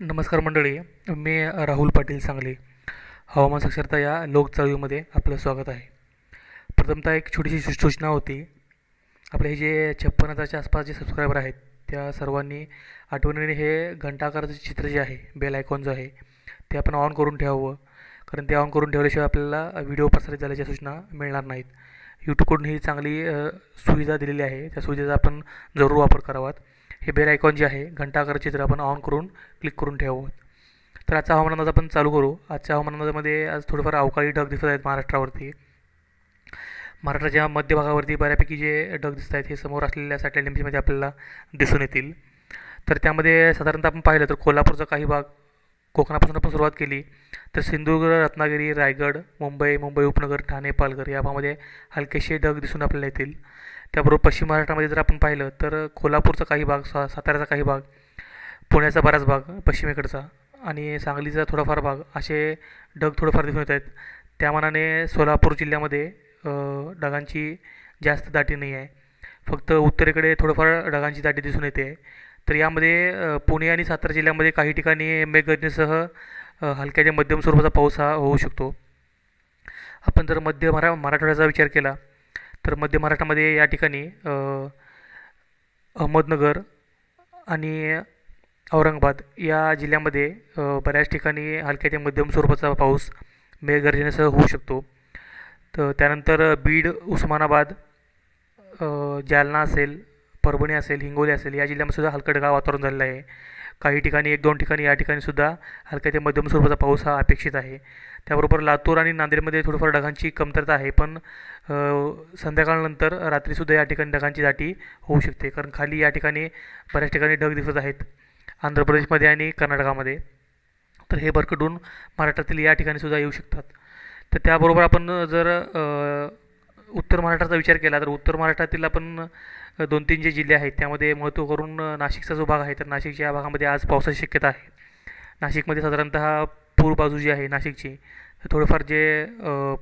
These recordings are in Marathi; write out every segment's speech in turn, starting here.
नमस्कार मंडळी मी राहुल पाटील सांगली. हवामान साक्षरता या लोकचाळीमध्ये आपलं स्वागत आहे. प्रथमतः एक छोटीशी सूचना होती. आपले हे जे छप्पन हजारच्या आसपास जे सबस्क्रायबर आहेत त्या सर्वांनी आठवणीने हे घंटा आकाराचं चित्र जे आहे बेल आयकॉन जो आहे ते आपण ऑन करून ठेवावं. कारण ते ऑन करून ठेवल्याशिवाय आपल्याला व्हिडिओ प्रसारित झाल्याच्या सूचना मिळणार नाहीत. यूट्यूबकडून ही चांगली सुविधा दिलेली आहे. त्या सुविधेचा आपण जरूर वापर करावात. हे बेल आयकॉन जे आहे घंटा चित्र आपण ऑन करून क्लिक करून ठेवावं. तर आजचा हवामान अंदाज आपण चालू करू. आजच्या हवामान अंदाजामध्ये आज थोडेफार अवकाळी ढग दिसत आहेत महाराष्ट्रावरती. महाराष्ट्राच्या मध्य भागावरती बऱ्यापैकी जे ढग दिसत आहेत हे समोर असलेल्या सॅटेलाईट इमेजमध्ये आपल्याला दिसून येतील. तर त्यामध्ये साधारणतः आपण पाहिलं तर कोल्हापूरचा काही भाग कोकणापासून आपण सुरुवात केली. तर सिंधुदुर्ग रत्नागिरी रायगड मुंबई मुंबई उपनगर ठाणे पालघर या भागामध्ये हलकेसे ढग दिसून आपल्याला येतील. त्याबरोबर पश्चिम महाराष्ट्रामध्ये जर आपण पाहिलं तर कोल्हापूरचा काही भाग सा साताऱ्याचा काही भाग पुण्याचा बराच भाग पश्चिमेकडचा आणि सांगलीचा थोडाफार भाग असे ढग थोडंफार दिसून येत आहेत. त्या मानाने सोलापूर जिल्ह्यामध्ये ढगांची जास्त दाटी नाही आहे. फक्त उत्तरेकडे थोडंफार ढगांची दाटी दिसून येते. तर यामध्ये पुणे आणि सातारा जिल्ह्यामध्ये काही ठिकाणी मेघगर्जनेसह हलक्याच्या हलक्या ते मध्यम स्वरूपाचा पाऊस हा होऊ शकतो. आपण जर मध्य मरा मराठवाड्याचा विचार केला तर मध्य महाराष्ट्रामध्ये या ठिकाणी अहमदनगर आणि औरंगाबाद या जिल्ह्यामध्ये बऱ्याच ठिकाणी हलक्या ते मध्यम स्वरूपाचा पाऊस मेघगर्जनेसह होऊ शकतो. तर त्यानंतर बीड उस्मानाबाद जालना असेल परभणी असेल हिंगोली असेल या जिल्ह्यामध्ये सुद्धा हलकं वातावरण झालेलं आहे. काही ठिकाणी एक दोन ठिकाणी या ठिकाणी सुद्धा हलक्या ते मध्यम स्वरूपाचा पाऊस हा अपेक्षित आहे. त्याबरोबर लातूर आणि नांदेडमध्ये थोडंफार ढगांची कमतरता आहे पण संध्याकाळनंतर रात्रीसुद्धा या ठिकाणी ढगांची दाटी होऊ शकते कारण खाली या ठिकाणी बऱ्याच ठिकाणी ढग दिसत आहेत आंध्र प्रदेशमध्ये आणि कर्नाटकामध्ये. तर हे भरकटून महाराष्ट्रातील या ठिकाणी सुद्धा येऊ शकतात. तर त्याबरोबर आपण जर उत्तर महाराष्ट्राचा विचार केला तर उत्तर महाराष्ट्रातील आपण दोन तीन जे जिल्हे आहेत त्यामध्ये महत्त्व करून नाशिकचा जो भाग आहे तर नाशिकच्या या भागामध्ये आज पावसाची शक्यता आहे. नाशिकमध्ये साधारणतः पूर्व बाजू जी आहे नाशिकची तर थोडंफार जे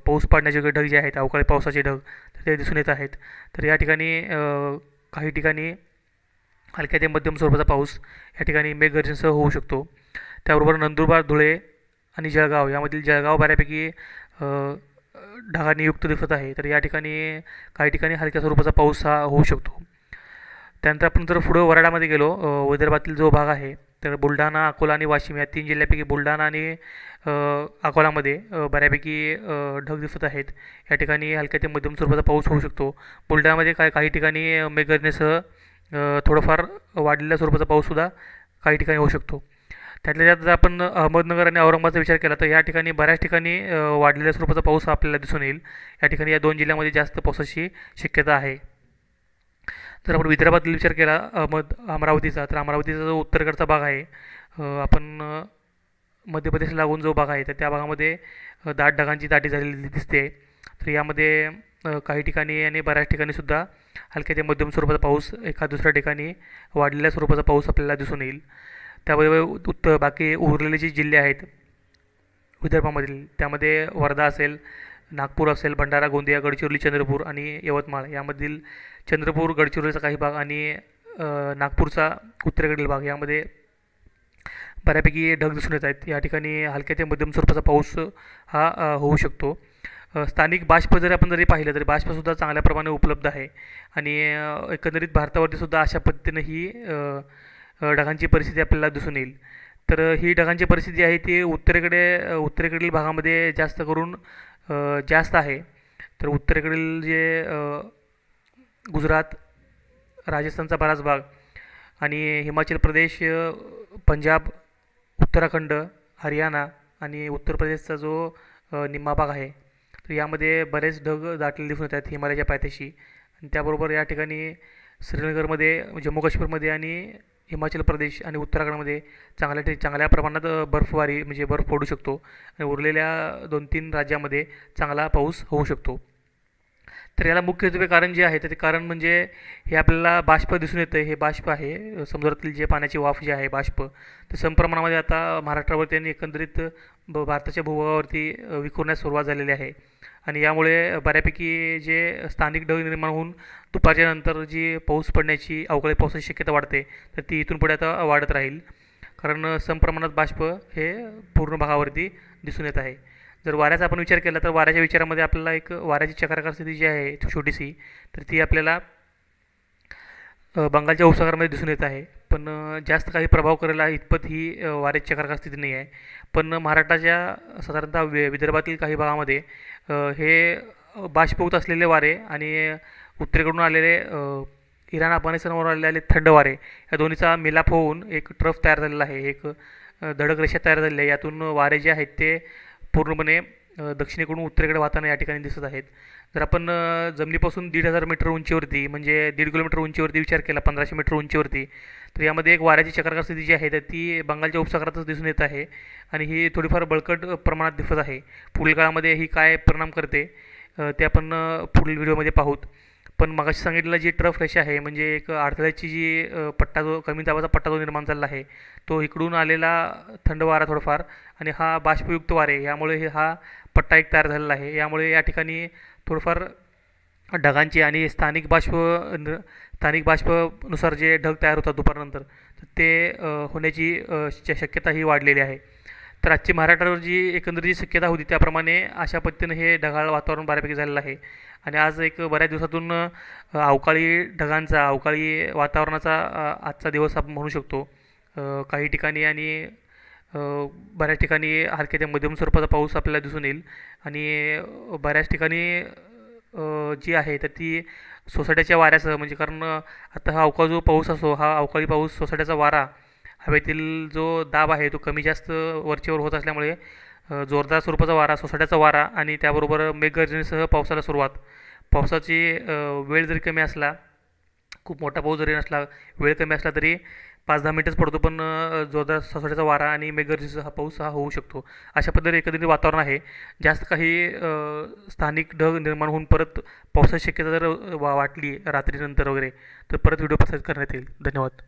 पाऊस पाडण्याचे ढग जे आहेत अवकाळी पावसाचे ढग तर ते दिसून येत आहेत. तर या ठिकाणी काही ठिकाणी हलक्या ते मध्यम स्वरूपाचा पाऊस या ठिकाणी मेघगर्जनसह होऊ शकतो. त्याबरोबर नंदुरबार धुळे आणि जळगाव यामधील जळगाव बऱ्यापैकी ढगांनी युक्त दिसत आहे तर या ठिकाणी काही ठिकाणी हलक्या स्वरूपाचा पाऊस हा होऊ शकतो. त्यानंतर आपण जर पुढं वराडामध्ये गेलो विदर्भातील जो भाग आहे तर बुलढाणा अकोला आणि वाशिम या तीन जिल्ह्यापैकी बुलढाणा आणि अकोलामध्ये बऱ्यापैकी ढग दिसत आहेत. या ठिकाणी हलक्या ते मध्यम स्वरूपाचा पाऊस होऊ शकतो. बुलढाण्यामध्ये काय काही ठिकाणी मेघगर्जनेसह थोडंफार वाढलेल्या स्वरूपाचा पाऊससुद्धा काही ठिकाणी होऊ शकतो. त्यातल्या त्यात जर आपण अहमदनगर आणि औरंगाबादचा विचार केला तर या ठिकाणी बऱ्याच ठिकाणी वाढलेल्या स्वरूपाचा पाऊस आपल्याला दिसून येईल. या ठिकाणी या दोन जिल्ह्यामध्ये जास्त पावसाची शक्यता आहे. जर आपण विदर्भातील विचार केला अहमद अमरावतीचा तर अमरावतीचा जो उत्तरेकडचा भाग आहे आपण मध्य प्रदेश लागून जो भाग आहे तर त्या भागामध्ये दाट ढगांची दाटी झालेली दिसते. तर यामध्ये काही ठिकाणी आणि बऱ्याच ठिकाणी सुद्धा हलक्या ते मध्यम स्वरूपाचा पाऊस एका दुसऱ्या ठिकाणी वाढलेल्या स्वरूपाचा पाऊस आपल्याला दिसून येईल. त्याबरोबर उत्तर बाकी उरलेले जे जिल्हे आहेत विदर्भामधील त्यामध्ये वर्धा असेल नागपूर असेल भंडारा गोंदिया गडचिरोली चंद्रपूर आणि यवतमाळ यामधील चंद्रपूर गडचिरोलीचा काही भाग आणि नागपूरचा उत्तरेकडील भाग यामध्ये बऱ्यापैकी ढग दिसून येत आहेत. या ठिकाणी हलक्या ते मध्यम स्वरूपाचा पाऊस हा होऊ शकतो. स्थानिक बाष्प जरी आपण जरी पाहिलं तरी बाष्पसुद्धा चांगल्या प्रमाणे उपलब्ध आहे. आणि एकंदरीत भारतावरती सुद्धा अशा पद्धतीनं ही ढगांची परिस्थिती आपल्याला दिसून येईल. तर ही ढगांची परिस्थिती आहे ती उत्तरेकडे उत्तरेकडील भागामध्ये जास्त करून जास्त आहे. तर उत्तरेकडील जे गुजरात राजस्थानचा बराच भाग आणि हिमाचल प्रदेश पंजाब उत्तराखंड हरियाणा आणि उत्तर प्रदेशचा जो निम्मा भाग आहे तर यामध्ये बरेच ढग दाटलेले दिसून येत आहेत हिमालयाच्या पायथ्याशी. आणि त्याबरोबर या ठिकाणी श्रीनगरमध्ये जम्मू काश्मीरमध्ये आणि हिमाचल प्रदेश आणि उत्तराखंडमध्ये चांगल्या ठे चांगल्या प्रमाणात बर्फवारी म्हणजे बर्फ पडू शकतो आणि उरलेल्या दोन तीन राज्यामध्ये चांगला पाऊस होऊ शकतो. तर याला मुख्यत्वे कारण जे आहे तर ते कारण म्हणजे हे आपल्याला बाष्प दिसून येतं. हे बाष्प आहे समुद्रातील जे पाण्याची वाफ जे आहे बाष्प ते संप्रमाणामध्ये आता महाराष्ट्रावरती आणि एकंदरीत ब भारताच्या भूभागावरती विखुरण्यास सुरुवात झालेली आहे. आणि यामुळे बऱ्यापैकी जे स्थानिक ढग निर्माण होऊन दुपारच्या नंतर जी पाऊस पडण्याची अवकाळी पावसाची शक्यता वाढते तर ती इथून पुढे आता वाढत राहील. कारण संप्रमाणात बाष्प हे पूर्ण भागावरती दिसून येत आहे. जर वाऱ्याचा आपण विचार केला तर वाऱ्याच्या विचारामध्ये आपल्याला एक वाऱ्याची चक्राकार स्थिती जी आहे छोटीशी तर ती आपल्याला बंगालच्या उपसागरामध्ये दिसून येत आहे. पण जास्त काही प्रभाव करायला इतपत ही वाऱ्याची चक्राकार स्थिती नाही आहे. पण महाराष्ट्राच्या साधारणतः वि विदर्भातील काही भागामध्ये हे बाष्पभूत असलेले वारे आणि उत्तरेकडून आलेले इराण अफगाणिस्तानवर आलेले थंड वारे या दोन्हीचा मिलाप होऊन एक ट्रफ तयार झालेला आहे. एक धडक रेषा तयार झालेली आहे. यातून वारे जे आहेत ते पूर्णपणे दक्षिणेकडून उत्तरेकडे वाहताना या ठिकाणी दिसत आहेत. जर आपण जमिनीपासून दीड हजार मीटर उंचीवरती म्हणजे दीड किलोमीटर उंचीवरती विचार केला पंधराशे मीटर उंचीवरती तर यामध्ये एक वाऱ्याची चक्राकार स्थिती जी आहे तर ती बंगालच्या उपसागरातच दिसून येत आहे. आणि ही थोडीफार बळकट प्रमाणात दिसत आहे. पुढील काळामध्ये ही काय परिणाम करते ते आपण पुढील व्हिडिओमध्ये पाहूत. पण मगाशी सांगितलेलं जी ट्रफ रेश आहे म्हणजे एक अडथळ्याची जी पट्टा जो कमी दाबाचा पट्टा जो निर्माण झालेला आहे तो इकडून आलेला थंड वारा थोडाफार आणि हा बाष्पयुक्त वारे यामुळे हे हा पट्टा एक तयार झालेला आहे. यामुळे या ठिकाणी थोडंफार ढगांचे आणि स्थानिक बाष्प न स्थानिक बाष्पनुसार जे ढग तयार होतात दुपारनंतर तर ते होण्याची शक्यता ही वाढलेली आहे. तर आजची महाराष्ट्रावर जी एकंदर जी शक्यता होती त्याप्रमाणे अशा पद्धतीनं हे ढगाळ वातावरण बऱ्यापैकी झालेलं आहे. आणि आज एक बऱ्याच दिवसातून अवकाळी ढगांचा अवकाळी वातावरणाचा आजचा दिवस आपण म्हणू शकतो. काही ठिकाणी आणि बऱ्याच ठिकाणी हलक्या ते मध्यम स्वरूपाचा पाऊस आपल्याला दिसून येईल. आणि बऱ्याच ठिकाणी जी आहे तर ती सोसाट्याच्या वाऱ्यासह म्हणजे कारण आता हा अवकाळी जो पाऊस असो हा अवकाळी पाऊस सोसाट्याचा वारा हवेतील जो दाब आहे तो कमी जास्त वरचेवर होत असल्यामुळे जोरदार स्वरूपाचा वारा सोसाट्याचा वारा आणि त्याबरोबर मेघगर्जनेसह पावसाला सुरुवात. पावसाची वेळ जरी कमी असला खूप मोठा पाऊस जरी नसला वेळ कमी असला तरी पाच दहा मिनटंच पडतो पण जोरदार सोसाट्याचा वारा आणि मेघगर्जनेसह हा पाऊस हा होऊ शकतो. अशा पद्धतीने एकंदरीत वातावरण आहे. जास्त काही स्थानिक ढग निर्माण होऊन परत पावसाची शक्यता जर वा वाटली रात्रीनंतर वगैरे तर परत व्हिडिओ प्रसारित करण्यात येईल. धन्यवाद.